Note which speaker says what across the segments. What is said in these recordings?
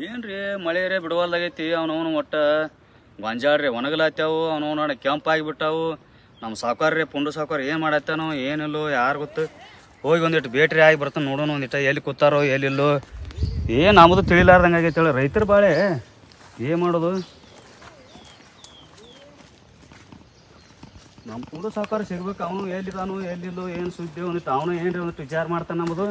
Speaker 1: ಏನ್ರಿ ಮಳೆ ರೇ ಬಿಡುವಲ್ದಾಗೈತಿ, ಅವನವನು ಒಟ್ಟ ಗೊಂಜಾಡ್ರಿ ಒಣಗಲಾತ್ಯಾವು, ಅವನವನ ಕೆಂಪ್ ಆಗಿಬಿಟ್ಟಾವು ನಮ್ಮ ರೀ ಪುಂಡು ಸಾವುಕಾರ ಏನು ಮಾಡತ್ತಾನೋ, ಏನಿಲ್ಲೋ, ಯಾರು ಗೊತ್ತು. ಹೋಗಿ ಒಂದಿಟ್ಟು ಬೇಟ್ರಿ ಆಗಿ ಬರ್ತಾನೆ ನೋಡೋಣ ಒಂದಿಟ್ಟು ಎಲ್ಲಿ ಕೂತಾರೋ, ಎಲ್ಲಿಲ್ಲೋ. ಏನು ನಮ್ಮದು ತಿಳಿಲಾರ್ದಂಗೆ ಆಗೈತೆ ಹೇಳಿ, ರೈತರ ಬಾಳೆ. ಏನು ಮಾಡೋದು? ನಮ್ಮ ಪುಂಡು ಸಾವುಕಾರ ಸಿಗ್ಬೇಕು, ಅವನು ಎಲ್ಲಿದಾನು, ಎಲ್ಲಿಲ್ಲೋ, ಏನು ಸುದ್ದಿ ಒಂದಿಟ್ಟು ಅವನು ಏನ್ರಿ ಒಂದಿಟ್ಟು ವಿಚಾರ ಮಾಡ್ತಾನೆ ನಮ್ಮದು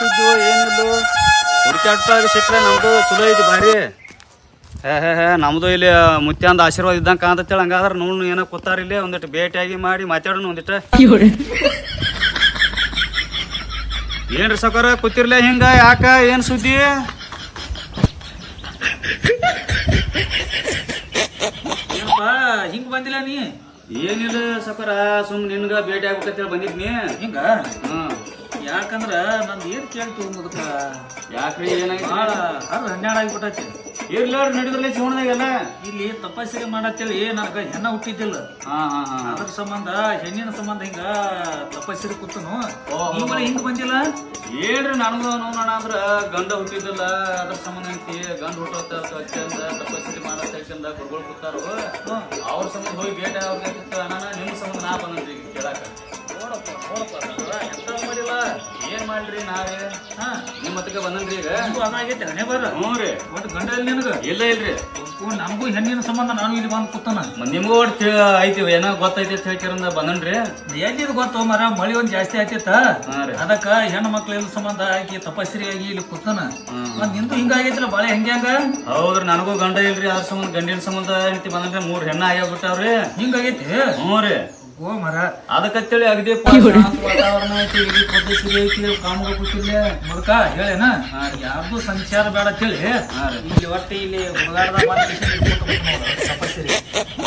Speaker 1: ನಮ್ದು ಏನಿಲ್ಲ ಹುಡುಕಾಟ ಸಿಕ್ಕರೆ ನಮ್ದು ಚಲೋ ಐತಿ ಭಾರಿ. ಹೇ ಹೇ ಹೇ ನಮ್ದು ಇಲ್ಲಿ ಮುತ್ಯಾಂದ ಆಶೀರ್ವಾದ ಇದ್ದಂಗೆ ಕಾಂತೇಳಿ ಹಂಗಾದ್ರೆ ನೋಡು ಏನೋ ಕೂತಾರ ಇಲ್ಲಿ ಒಂದಿಟ್ಟು ಭೇಟಿಯಾಗಿ ಮಾಡಿ ಮಾತಾಡೋಣ ಒಂದಿಟ್ಟು ಏನ್ರಿ ಸೌಕರ ಕೂತಿರ್ಲ ಹಿಂಗ ಯಾಕ ಏನ್ ಸುದ್ದಿ?
Speaker 2: ಏನಪ್ಪ ಹಿಂಗ್ ಬಂದಿಲ್ಲ ನೀ?
Speaker 1: ಏನಿಲ್ಲ ಸೌಕರ ಸುಮ್ ನಿನ್ಗ ಭೇಟಿ ಆಗ್ಬೇಕಂತೇಳಿ ಬಂದಿದ್ನಿ.
Speaker 2: ಹಿಂಗ?
Speaker 1: ಹ್ಮ್.
Speaker 2: ಯಾಕಂದ್ರ ನಂದು ಏನ್ ಕೇಳ್ತು ಮುದಕ
Speaker 1: ಯಾಕ್ರಿ ಏನಾಗಿತ್ತು
Speaker 2: ಭಾಳ ಅದು ಹನ್ನೆರಡು ಆಗಿಬಿಟ್ಟೈತಿ.
Speaker 1: ಇರ್ಲಾರ ನಡಿದ್ರಲ್ಲ ಜೀವನದಾಗೆಲ್ಲ?
Speaker 2: ಇಲ್ಲಿ ತಪಸ್ಸಿಗೆ ಮಾಡತ್ತೇಳಿ ನನಗ ಹೆಣ್ಣ ಹುಟ್ಟಿದ್ದಿಲ್ಲ.
Speaker 1: ಹಾ ಹಾ ಹಾ.
Speaker 2: ಅದ್ರ ಸಂಬಂಧ ಹೆಣ್ಣಿನ ಸಂಬಂಧ ಹಿಂಗ ತಪಸ್ಸಿಗೆ ಕೂತನು.
Speaker 1: ಓಹೋ.
Speaker 2: ಈ ಹಿಂಗ್ ಬಂದಿಲ್ಲ?
Speaker 1: ಏನ್ರಿ ನನಗೂ ನೋಡೋಣ ಅಂದ್ರ ಗಂಡ ಹುಟ್ಟಿದ್ದಿಲ್ಲ ಅದ್ರ ಸಂಬಂಧ ಐತಿ. ಗಂಡ ಹುಟ್ಟ ಹಚ್ಚಂದ ತಪಸ್ಸಿಗೆ ಮಾಡತ್ತ ಹಚ್ಚಂದ ಗುರುಗಳು ಕೂತಾರು. ಅವ್ರ ಸಂಬಂಧ ಹೋಗಿ ಭೇಟಿ ಅವ್ರಿಗೆ ನಾನು ನಿಮ್ಮ ಸಂಬಂಧ ನಾ ಬಂದ್ರಿ ಈಗ ಕೇಳಾಕ.
Speaker 2: ನೋಡಪ್ಪ ನೋಡಪ್ಪ.
Speaker 1: ಏನ್ ಮಾಡ್ರಿ ನಾವೇ?
Speaker 2: ಹಾ
Speaker 1: ನಿಮ್ಮ ಮತ್ತಕ್ಕೆ ಬಂದನ್ರಿ ಈಗ.
Speaker 2: ನನಗೂ ಅದಾಗೈತೆ ಹಣೆ ಬರ
Speaker 1: ಹ್ಞೂ ರೀ.
Speaker 2: ಒಟ್ಟು ಗಂಡ ಇಲ್ಲ ನಿನಗ?
Speaker 1: ಇಲ್ಲ ಇಲ್ರಿ
Speaker 2: ನಮಗೂ ಹೆಣ್ಣಿನ ಸಂಬಂಧ ನಾನು ಇಲ್ಲಿ ಬಂದು ಕೂತಾನ.
Speaker 1: ನಿಮ್ಗೂ ಒಟ್ಟು ಐತಿ ಏನೋ ಗೊತ್ತೈತಿ ಅಂತ ಹೇಳ್ತಿರಂದ ಬಂದನ್ರಿ.
Speaker 2: ಎಲ್ಲಿದ್ ಗೊತ್ತು? ಮರ ಮಳಿ ಒಂದ್ ಜಾಸ್ತಿ ಆಯ್ತಿತ್ತ ಅದಕ್ಕ ಹೆಣ್ಣು ಮಕ್ಳ ಸಂಬಂಧ ಆಕಿ ತಪಸ್ರಿಯಾಗಿ ಇಲ್ಲಿ ಕೂತಾನ. ಮತ್ ನಿಂದು ಹಿಂಗಾಗೈತಿಲ್ಲ ಬಾಳೆ ಹೆಂಗೆ ಹಂಗ?
Speaker 1: ಹೌದ್ರಿ ನನಗೂ ಗಂಡ ಇಲ್ರಿ ಅದ್ರ ಸಂಬಂಧ ಗಂಡಿನ ಸಂಬಂಧ ಐತಿ ಬಂದನ್ರಿ ಮೂರ್ ಹೆಣ್ಣ ಆಗ್ಯಾಬಿಟ್ಟಾವ್ರಿ
Speaker 2: ಹಿಂಗಾಗೈತಿ
Speaker 1: ಹ್ಞೂ ರೀ.
Speaker 2: ಓ ಮರ.
Speaker 1: ಅದಕ್ಕಂತೇಳಿ ಅಗದಿ ವಾತಾವರಣ ಐತಿ ಇಲ್ಲಿ ಪದ್ಧತಿ ಐತಿ ಕಾಮಗ ಕೂತಿಲ್ಲ
Speaker 2: ಮುದುಕ ಹೇಳೇನ? ಯಾರ್ದು ಸಂಚಾರ ಬೇಡ ಅಂತೇಳಿ ಇಲ್ಲಿ ಒಟ್ಟು ಇಲ್ಲಿ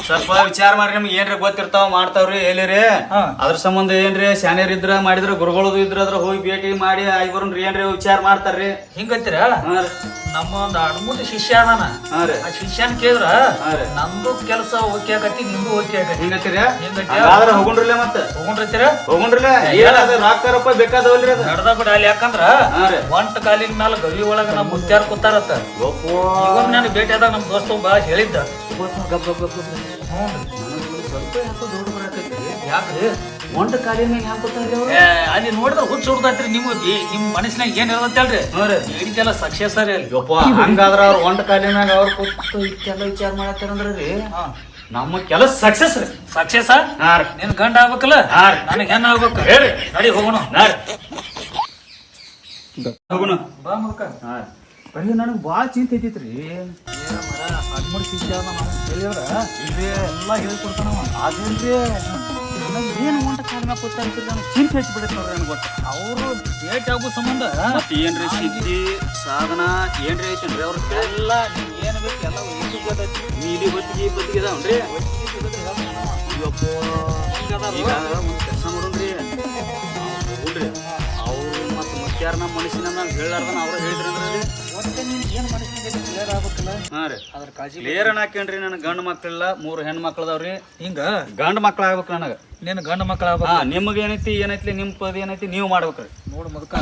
Speaker 1: ಸ್ವಲ್ಪ ವಿಚಾರ ಮಾಡ್ರಿ ನಿಮ್ಗೆ ಏನ್ರಿ ಗೊತ್ತಿರ್ತಾವ ಮಾಡ್ತಾವ್ರಿ ಎಲ್ಲಿರಿ?
Speaker 2: ಹಾ.
Speaker 1: ಅದ್ರ ಸಂಬಂಧ ಏನ್ರಿ? ಸ್ಯಾನಿಯರ್ ಇದ್ರ ಮಾಡಿದ್ರ ಗುರುಗಳದು ಇದ್ರ ಅದ್ರ ಹೋಗಿ ಭೇಟಿ ಮಾಡಿ ಆಗಿ ಬರೋನ್ರಿ ಏನ್ರಿ ವಿಚಾರ ಮಾಡ್ತಾರ್ರಿ?
Speaker 2: ಹಿಂಗಂತೀರ?
Speaker 1: ಹಾ ರೀ.
Speaker 2: ನಮ್ಮ ಒಂದು ಅಡ್ಮುಟ್ಟಿ ಶಿಷ್ಯ ಅದಾನ.
Speaker 1: ಹಾ ರೀ.
Speaker 2: ಆ ಶಿಷ್ಯನ್ ಕೇಳಿದ್ರ
Speaker 1: ಹಾ ರೀ.
Speaker 2: ನಂದು ಕೆಲಸ ಓಕೆ ಆಗತ್ತಿ ನಿಮ್ದು ಓಕೆ ಆಗತ್ತಿ.
Speaker 1: ಹಿಂಗತ್ತೀರ
Speaker 2: ಹಿಂಗತ್ತಿ.
Speaker 1: ಹಂಗಾದ್ರ ಹೋಗುಣ್ರಲ್ಲ ಮತ್ತ?
Speaker 2: ತಗೊಂಡ್ರತ್ತೀರ
Speaker 1: ಹೋಗುಣ್ರಲ್ಲ ಏನದ ರಾಕ್ತಾರಪ್ಪ ಬೇಕಾದವಲ್ರಿ ಅದ?
Speaker 2: ನಡ್ದ ಬಿಡ ಅಲ್ಲಿ ಯಾಕಂದ್ರ
Speaker 1: ಹಾ
Speaker 2: ಒಂಟ ಕಾಲಿನ ಮ್ಯಾಲ ಗವಿ ಒಳಗ ನಮ್ಮ ಮುತ್ಯಾರ ಕೂತಾರತ್ತ. ಈಗ ನಾನು ಭೇಟಿ ಆದಾಗ ನಮ್ಮ ದೋಸ್ತ ಒಬ್ಬ ಹೇಳಿದ್ದ. ಹ್ಞೂ
Speaker 1: ಸ್ವಲ್ಪ ಯಾಕೋ ದೊಡ್ಡ ಬರಾಕತ್ರಿ
Speaker 2: ಯಾಕ್ರಿ?
Speaker 1: ಒಂಟ ಕಾಲಿನ ಮ್ಯಾಗ ಹ್ಯಾಂಗ ಕೂತಾರ್ರಿ ಅವ್ರು?
Speaker 2: ಏ, ಅಲ್ಲಿ ನೋಡಿದ್ರೆ ಹುಚ್ಚ ಹುಡ್ದೈತ್ರಿ ಮನಸ್ಸಿನಾಗ ಏನ್ ಇರತ್ತಲ್ರಿ ಸಕ್ಸಸ್ ರೀ ಅಲ್ಲಿ.
Speaker 1: ಹಂಗಾದ್ರ ಅವ್ರ ಒಂಟ ಕಾಲಿನ ಮ್ಯಾಗ ಅವ್ರ ಕೂತು ಇಷ್ಟೆಲ್ಲ ವಿಚಾರ ಮಾಡತ್ತಾರಂದ್ರಿ ನಮ್ಮ ಕೆಲಸ ಸಕ್ಸಸ್ ರೀ.
Speaker 2: ಸಕ್ಸಸ್ ನಿನ್ ಗಂಡ ಆಗ್ಬೇಕಲ್ಲ? ನನಗೆ ಹೆಣ್ಣ ಆಗ್ಬೇಕು.
Speaker 1: ಹೇಳಿ.
Speaker 2: ನಡಿ ಹೋಗೋಣ.
Speaker 1: ಹೋಗುಣ.
Speaker 2: ಬಾ
Speaker 1: ಬರೀ ನನಗೆ ಭಾಳ ಚಿಂತೆ ಐತಿತ್ರಿ.
Speaker 2: ಹದಿಮೂರು ಶಿಷ್ಯ ಹೇಳಿದ್ರ
Speaker 1: ಇಲ್ರಿ
Speaker 2: ಎಲ್ಲ
Speaker 1: ನನಗೆ ಏನು ಒಂಟ ಕಾಲ ಮ್ಯಾಗ ಕೂತ ಅಂತೀರಿ ನನಗೆ ಚಿಂತೆ ಹಚ್ಚಿ ಬಿಡೈತೆ ನೋಡ್ರಿ ನನಗೆ ಗೊತ್ತ.
Speaker 2: ಅವರು ಭೇಟಿ ಆಗೋ ಸಂಬಂಧ
Speaker 1: ಮತ್ತೆ ಏನ್ರಿ ಸಿದ್ಧಿ ಸಾಧನ ಏನ್ರಿ ಐತಿ ಅವ್ರ?
Speaker 2: ಎಲ್ಲ
Speaker 1: ನೀಲಿ ಬತ್ತಿಗೆ ಬತ್ತಿಗೆ ಇದಾವನ್ರಿ ಅಯ್ಯಪ್ಪ ಈಗ ಒಂದು ಕೆಲಸ ಮಾಡೋಣ್ರಿ ಹೋಗ್ರಿ ಅವ್ರು ಮತ್ತೆ ಯಾರು ನಮ್ಮ ಮನುಷ್ಯನ ನಾನು ಹೇಳಾರ್ದನ ಅವ್ರ ಹೇಳಿದ್ರಂದ್ರೆ ರೀ
Speaker 2: ನೀನು ಏನು ಮನಸ್ಸಿನಾಗ ಕ್ಲಿಯರ್ ಆಗ್ಬೇಕಲ್ಲ
Speaker 1: ಹಾಂ ರೀ
Speaker 2: ಅದ್ರ ಕಾಳಜಿ
Speaker 1: ಕ್ಲಿಯರ್ ಹಾಕೇನ್ರಿ ನನಗೆ ಗಂಡು ಮಕ್ಕಳಿಲ್ಲ ಮೂರು ಹೆಣ್ಣು ಮಕ್ಕಳದವ್ರಿ
Speaker 2: ಹಿಂಗ?
Speaker 1: ಗಂಡು ಮಕ್ಳು ಆಗ್ಬೇಕು ನನಗೆ.
Speaker 2: ನಿನ್ನ ಗಂಡ ಮಕ್ಕಳ
Speaker 1: ನಿಮ್ಗೆ ಏನೈತಿ ಏನೈತಿ ನಿಮ್ಮ ಪದ ಏನೈತಿ ನೀವು ಮಾಡ್ಬೇಕ್ರಿ.
Speaker 2: ನೋಡು ಮುದುಕ.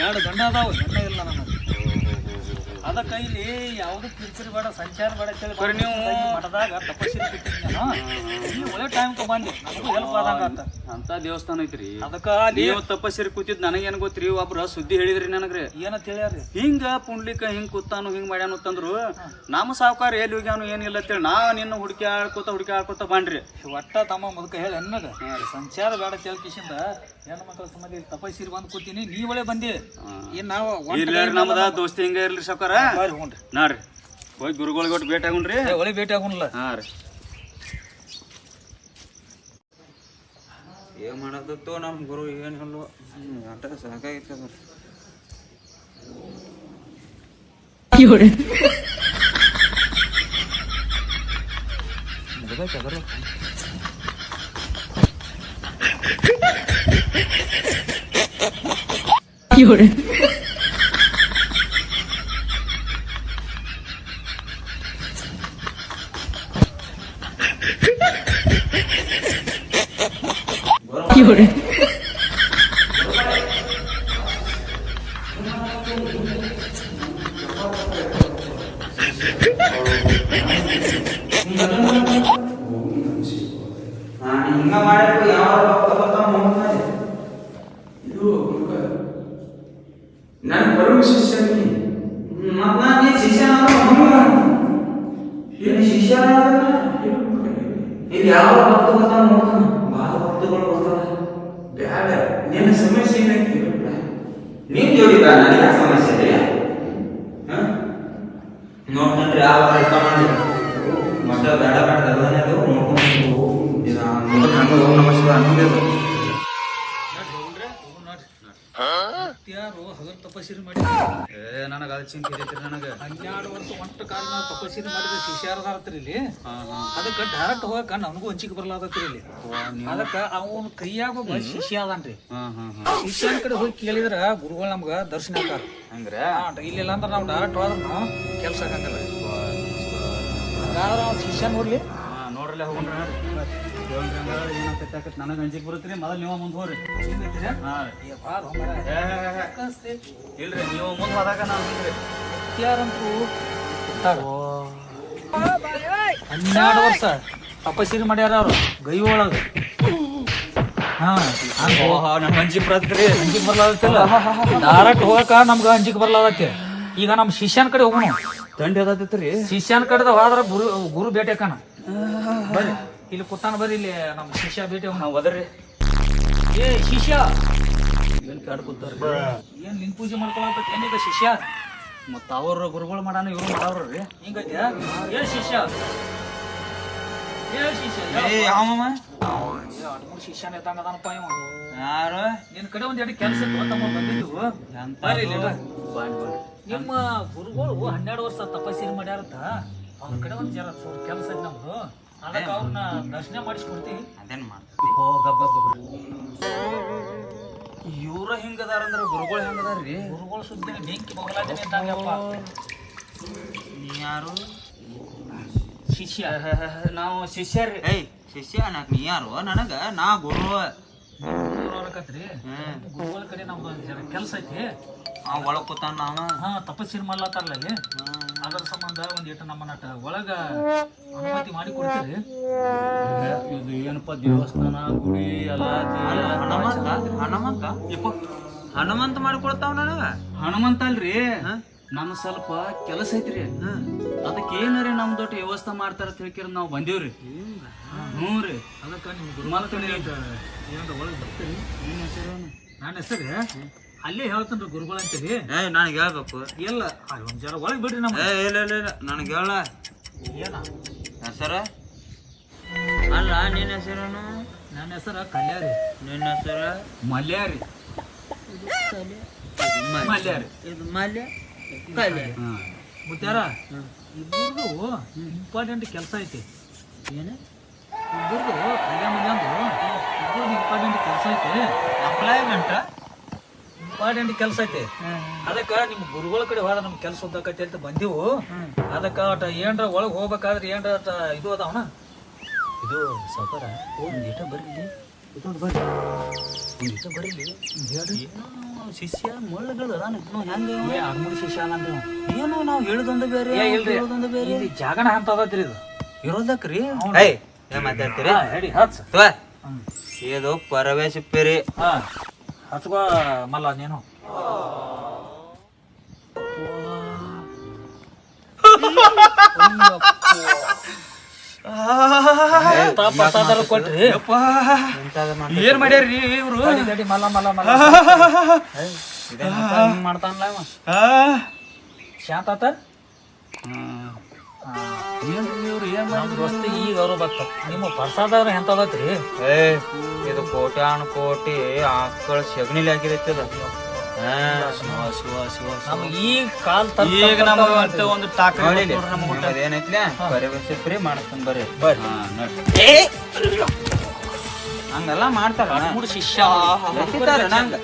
Speaker 2: ಎರಡು ಗಂಡ ಅದಾವ ಹೆಣ್ಣ ಇಲ್ಲ ನನಗೆ ಅದ ಇಲ್ಲಿ ಯಾವುದು ಕಿರಿಕಿರಿ ಬೇಡ ಸಂಚಾರ ಬೇಡ
Speaker 1: ಕೇಳಿ ನೀವು
Speaker 2: ಮಠದಾಗ ತಪಸ್ಸಿನ ನೀವು ಒಳ್ಳೆ ಟೈಮ್ ಬಂದಿ ನಮಗೂ ಹೆಲ್ಪ್ ಆದಂಗ ಅಂತ
Speaker 1: ಅಂತ ದೇವಸ್ಥಾನ ಐತ್ರಿ.
Speaker 2: ಅದಕ್ಕ
Speaker 1: ನೀವು ತಪಸ್ಸಿರಿ ಕೂತಿದ್ ನನಗೇನು ಗೊತ್ತ್ರಿ ಒಬ್ರ ಸುದ್ದಿ ಹೇಳಿದ್ರಿ ನನಗ್ರಿ.
Speaker 2: ಏನಂತ ಹೇಳ್ಯಾರಿ?
Speaker 1: ಹಿಂಗ ಪುಂಡ್ಲಿಕ ಹಿಂಗ್ ಕೂತಾನು ಹಿಂಗ್ ಮಾಡ್ಯಾನು ಅಂತಂದ್ರು ನಮ್ಮ ಸಾವುಕಾರ ಎಲ್ಲಿ ಹೋಗ್ಯಾನು ಏನಿಲ್ಲ ಅಂತೇಳಿ ನಾ ನಿನ್ನ ಹುಡುಕಿ ಆಡ್ಕೋತ ಹುಡುಕಿ ಆಡ್ಕೋತ ಬಾಂಡ್ರಿ
Speaker 2: ಒಟ್ಟ ತಮ್ಮ ಮುದುಕ ಹೇಳಿ ಅನ್ನದ ಸಂಚಾರ ಬೇಡ ಕೇಳ್ಕಿಸಿಂದ ಕಿಶಿಂದ ಮಕ್ಕಳ ಸಂಬಂಧ ತಪಸ್ಸಿರಿ ಬಂದು ಕೂತೀನಿ ನೀ ಒಳ್ಳೆ ಬಂದಿ. ಏನ್ ನಾವು
Speaker 1: ನಮ್ದ ದೋಸ್ತಿ ಹಿಂಗ ಇರ್ಲಿ ಸಾವುಕಾರ. ನಾರಿ ಹೋಗಿ ಗುರುಗಳಿಗೆ ಒಟ್ಟು ಭೇಟಿ ಆಗುಣ್ರಿ
Speaker 2: ಒಳ್ಳೆ ಭೇಟಿ ಆಗುಣಲ್ಲ
Speaker 1: ಹಾ ರೀ.
Speaker 3: ಏನ್ ಮಾಡತ್ತೋ ನಮ್ಮ ಗುರು ಏನ್ ಹೇಳುವ ಆಟ ನಾನು ಹಿಂಗ ಮಾಡಿದ್ರು ಯಾವ ರೊಕ್ಕ ಬರ್ತಾವ ನೋಡ್ತಾರೆ ಇದು ನಾನು ಬರುವ ಶಿಷ್ಯ ಮತ್ ನಾನು ನೀ ಶಿಷ್ಯ ಏನು ಶಿಷ್ಯ ಇಲ್ಲಿ ಯಾವ ಭಕ್ತ ಬರ್ತಾವ ಬ್ಯಾಡ ನಿನ್ನ ಸಮಸ್ಯೆ ನೀನ್ ಜೋಡಿ ಬಾ ಸಮಸ್ಯೆ ಇದೆ ನೋಡ್ಕೊಂಡ್ರೆ ಯಾವ ಮಾಡಿ ಮತ್ತೆ ಬೇಡ ಬೇಡ ನೋಡ್ಕೊಂಡು ನಮಸ್ಕಾರ ಅನ್ನೋದು
Speaker 2: ಯಾರು ಹಗಲ್ ತಪಸ್ಸಿರಿ ಮಾಡಿ
Speaker 1: ಏ ನನಗೆ ಅದ ಚಿಂತೆ ಐತ್ರಿ ನನಗೆ.
Speaker 2: ಹನ್ನೆರಡು ವರ್ಷ ಒಂಟ ಕಾಲ ನಾವು ತಪಸ್ಸಿರಿ ಮಾಡಿದ್ರೆ ಶಿಷ್ಯಾರದಾರತ್ರಿ ಇಲ್ಲಿ. ಅದಕ್ಕೆ ಡೈರೆಕ್ಟ್ ಹೋಗಕ ನನಗೂ ಹಂಚಿಕೆ ಬರ್ಲಾದತ್ರಿ ಇಲ್ಲಿ. ಅದಕ್ಕ ಅವನ ಕೈಯಾಗ ಒಬ್ಬ ಶಿಷ್ಯ ಅದನ್ರಿ. ಶಿಷ್ಯನ ಕಡೆ ಹೋಗಿ ಕೇಳಿದ್ರ ಗುರುಗಳು ನಮ್ಗ ದರ್ಶನ ಆಕಾರ
Speaker 1: ಹಂಗ್ರೆ?
Speaker 2: ಇಲ್ಲಿಲ್ಲ ಅಂದ್ರೆ ನಾವು ಡೈರೆಕ್ಟ್ ಹೋದ್ರ ಕೆಲಸ ಆಗಂಗಿಲ್ಲ. ಶಿಷ್ಯ ನೋಡ್ಲಿ.
Speaker 1: ಹಾಂ ಹೋಗೋಣ ಏನಂತ ನನಗೆ ಅಂಜಿಕೆ ಬರುತ್ತೆ ರೀ. ಮೊದಲು ನೀವು ಮುಂದೆ ಹೋಗ್ರಿ. ಇಲ್ರಿ ನೀವು ಮುಂದೆ ಹೋದಾಗ ನಾನು.
Speaker 2: ಹನ್ನೆರಡು ವರ್ಷ ತಪಸ್ಸಿರಿ ಮಾಡ್ಯಾರ ಅವ್ರು ಗೈ ಒಳಗ.
Speaker 1: ಅಂಜಿಕೆ ಬರುತ್ತೆ ರೀ.
Speaker 2: ಅಂಜಿಕ್ ಬರ್ಲಾದತ್ತಿಲ್ಲ ಡೈರೆಕ್ಟ್ ಹೋಗಕ ನಮ್ಗ ಅಂಜಿಕ್ ಬರ್ಲಾದತ್ತೆ ಈಗ ನಮ್ ಶಿಷ್ಯನ ಕಡೆ ಹೋಗೋಣ.
Speaker 1: ದಂಡ ರೀ
Speaker 2: ಶಿಷ್ಯನ ಕಡೆ ಹೋದ್ರ ಗುರು ಗುರು ಭೇಟಿ ಆಕಣ ಬರ್ರಿ ಇಲ್ಲಿ ಕೂತಾನ ಬರ್ರಿ ಇಲ್ಲಿ ನಮ್ ಶಿಷ್ಯ ಭೇಟಿ
Speaker 1: ನಾವು ಒದರ್ರಿ.
Speaker 2: ಏ ಶಿಷ್ಯ!
Speaker 1: ಏನು ಕಾಡ್ ಕೂತಾರ
Speaker 2: ಏನ್ ನಿನ್ ಪೂಜೆ ಮಾಡ್ಕೊಳತ್ತ ಏನಿದೆ ಶಿಷ್ಯ?
Speaker 1: ಮತ್ತು ಅವ್ರ ಗುರುಗಳು ಮಾಡಾನ ಇವ್ರು ಮಾಡವ್ರ ರೀ.
Speaker 2: ಹಿಂಗೈತೆ ಏ ಶಿಷ್ಯ! ಏ ಶಿಷ್ಯ
Speaker 3: ಏ
Speaker 2: ಶಿಷ್ಯನ ಇವ
Speaker 3: ಯಾರು?
Speaker 2: ನಿನ್ ಕಡೆ ಒಂದ್ ಎರಡು ಕೆಲಸ ತಮ್ಮ ಬರ್ರಿ. ನಿಮ್ಮ ಗುರುಗಳು ಹನ್ನೆರಡು ವರ್ಷ ತಪಸ್ಸಿನ ಮಾಡ್ಯಾರಂತ? ಅವ್ರ ಕಡೆ ಒಂದ್ ಜರ ಕೆಲಸ ಐತಿ ನಮ್ದು. ಅದಕ್ಕೆ ಅವ್ರನ್ನ ದರ್ಶನ ಮಾಡಿಸ್ಕೊಡ್ತೀವಿ
Speaker 3: ಅದೇನ್ ಮಾಡ್ತೀವಿ
Speaker 1: ಓ ಗಬ್ಬ ಇವ್ರ ಹಿಂಗದಾರ ಅಂದ್ರೆ ಗುರುಗಳು ಹೆಂಗದಾರ್ರಿ ರೀ?
Speaker 2: ಗುರುಗಳು ಸುದ್ದಿ ಬೆಂಕಿ ಬಗಲಾಜನೆ ಇದ್ದಂಗಪ್ಪ.
Speaker 3: ನೀ ಯಾರು?
Speaker 2: ಶಿಷ್ಯ.
Speaker 1: ನಾವು ಶಿಷ್ಯರಿ
Speaker 3: ಏಯ್ ಶಿಷ್ಯ ಅನ್ನಕ್ ನೀ ಯಾರು? ನನಗ ನಾ ಗುರು
Speaker 2: ಗುರುಗಳ ಕಡೆ ನಮ್ದು ಒಂದ್ ಜರ ಕೆಲಸ ಐತಿ.
Speaker 3: ಆ ಒಳಗ್ ಕೂತಾನ ನಾವ?
Speaker 2: ಹಾ ತಪಸ್ಸಿನ ಮಾಡ್ಲತ್ತಾರಲ್ಲ ಅದರ ಸಂಬಂಧ ಒಂದ್ ಇಟ್ಟು ನಮ್ಮ ನಟ ಒಳಗ ಅನುಮತಿ ಮಾಡಿ ಕೊಡ್ತೀರಿ.
Speaker 1: ಇದು ಏನಪ್ಪ ದೇವಸ್ಥಾನ ಗುಡಿ ಎಲ್ಲ
Speaker 3: ಅಲ್ಲ, ಹನುಮಂತ ಹನುಮಂತ?
Speaker 1: ಯಪ್ಪ.
Speaker 3: ಹನುಮಂತ ಮಾಡ್ಕೊಡ್ತಾವ ನನಗ?
Speaker 1: ಹನುಮಂತ ಅಲ್ರಿ. ನನ್ನ ಸ್ವಲ್ಪ ಕೆಲಸ ಐತ್ರಿ. ಅದಕ್ಕೆ ಏನಾರ ನಮ್ ದೊಡ್ಡ ವ್ಯವಸ್ಥೆ ಮಾಡ್ತಾರ ತಿಳ್ಕಿರ ನಾವು ಬಂದೇವ್ರಿ. ಹ್ಞೂ ರೀ.
Speaker 2: ಅದಕ್ಕೆ ನಿಮ್
Speaker 1: ಗುರುಮಾಲ ಕಡೆ
Speaker 2: ಏನಾರ ಒಳಗೆ ಬರ್ತೀರಿ? ನನ್ನ ಹೆಸರು? ಅಲ್ಲೇ ಹೇಳ್ತೇನ್ರಿ ಗುರುಗಳು ಅಂತೀರಿ.
Speaker 3: ಏಯ್ ನನಗೆ ಹೇಳ್ಬೇಕು.
Speaker 2: ಇಲ್ಲ ಒಂದು ಒಂದ್ ಜರ ಒಳಗೆ ಬಿಡ್ರಿ ನಮ್ಮ
Speaker 3: ಏ ಇಲ್ಲ ಇಲ್ಲ ಇಲ್ಲ. ನನಗೆ ಹೇಳ.
Speaker 2: ಏನ?
Speaker 3: ಹೆಸರ? ಅಲ್ಲ ನಿನ್ನ ಹೆಸರೇನು?
Speaker 2: ನನ್ನ ಹೆಸರು ಕಲ್ಯಾರಿ.
Speaker 3: ನಿನ್ನ ಹೆಸರ?
Speaker 2: ಮಲ್ಯಾರಿ. ಮಲ್ಯಾರಿ.
Speaker 3: ಇದು ಮಾಲ್ಯ ಕಲ್ಯ
Speaker 1: ಹಾಂ.
Speaker 2: ಮುತ್ಯಾರ ಇಬ್ಬರದು ಇಂಪಾರ್ಟೆಂಟ್ ಕೆಲಸ ಐತಿ.
Speaker 3: ಏನು?
Speaker 2: ಇಬ್ಬರದು ಕಲ್ಯಾಣ ಮಂದಿ ಇಬ್ಬರದು ಇಂಪಾರ್ಟೆಂಟ್ ಕೆಲಸ ಐತಿ.
Speaker 3: ಅಪ್ಲಾಯ್ಮೆಂಟ್
Speaker 2: ಇಂಪಾರ್ಟೆಂಟ್ ಕೆಲಸ ಐತಿ. ಅದಕ್ಕೆ ನಿಮ್ಮ ಗುರುಗಳ ಕಡೆ ಹೋದ ನಮ್ಮ ಕೆಲಸ ಉದ್ದಕೈತಿ ಅಂತ ಬಂದಿವು. ಅದಕ್ಕೆ ಅಟ ಏನ್ರ ಒಳಗೆ ಹೋಗ್ಬೇಕಾದ್ರೆ ಏನ್ರ ಇದು ಅದಾವಣ ಇದು ಸಾವುಕಾರ ಒಂದ್ ಇಟ ಬರ್ಲಿ. ಇದೊಂದು ಬರ್ರಿ ಒಂದ್ ಇಟ ಬರ್ಲಿ. ಹೇಳ್ರಿ
Speaker 1: ಶಿಷ್ಯ ಮುಳ್ಳುಗಳು ಅದಾನ. ಹೆಂಗ?
Speaker 2: ಅರ್ಮುಡಿ ಶಿಷ್ಯ ಅನ್ನಂದ್ರಿ
Speaker 1: ಏನು ನಾವು ಹೇಳುದೊಂದು ಬೇರೆ ಹೇಳುದೊಂದು ಬೇರೆ.
Speaker 2: ಇದು ಜಾಗನ ಅಂತ ಅದತ್ರಿ ಇದು.
Speaker 1: ಇರೋದಕ್ರಿ?
Speaker 3: ಏಯ್ ಏನ್ ಮಾತಾಡ್ತೀರಿ?
Speaker 2: ಹೇಳಿ ಹಚ್ಚ.
Speaker 3: ಇದು ಪರವೇಶ ಮಲ್ಲ
Speaker 2: ಹಾ ಹಚ್ಕೋ ಮಲ್ಲ ನೀನು. ಪ್ರಸಾದ ಕೊಟ್ರಿ.
Speaker 1: ಏನ್ ಮಾಡ್ಯಾರ್ರಿ ಇವ್ರು?
Speaker 2: ಮಲ್ಲ ಮಲ್ಲ ಮಲ್ಲ.
Speaker 3: ಮಾಡ್ತಾನಲ್ಲ ಇವ.
Speaker 2: ಶಾಂತ ಆತ?
Speaker 1: ಏನ್ರಿ ಇವ್ರು ಏನ್
Speaker 2: ನಮ್ ದೋಸ್ತಿ ಈಗ ಅವ್ರು ಬತ್ತ. ನಿಮ್ಮ ಪ್ರಸಾದ ಎಂತದತ್ರಿ?
Speaker 3: ಏ ಇದು ಕೋಟ್ಯಾನ್ ಕೋಟಿ ಆಕಳ ಸಗಣಿಲಿ ಹಾಕಿದೈತಿ
Speaker 1: ಶಿವ
Speaker 2: ನಮ್ಗೆ ಈಗ ಕಾಲ್
Speaker 1: ಈಗ ನಮಗ ಅಂತ ಒಂದು ಟಾಕ
Speaker 3: ಮಾಡಿಸ್ತಾನ ಬರ್ರಿ.
Speaker 2: ಬರ್ರಿ.
Speaker 3: ಹಂಗೆಲ್ಲ ಮಾಡ್ತಾರ
Speaker 2: ಶಿಷ್ಯ.
Speaker 3: ನಂಗ.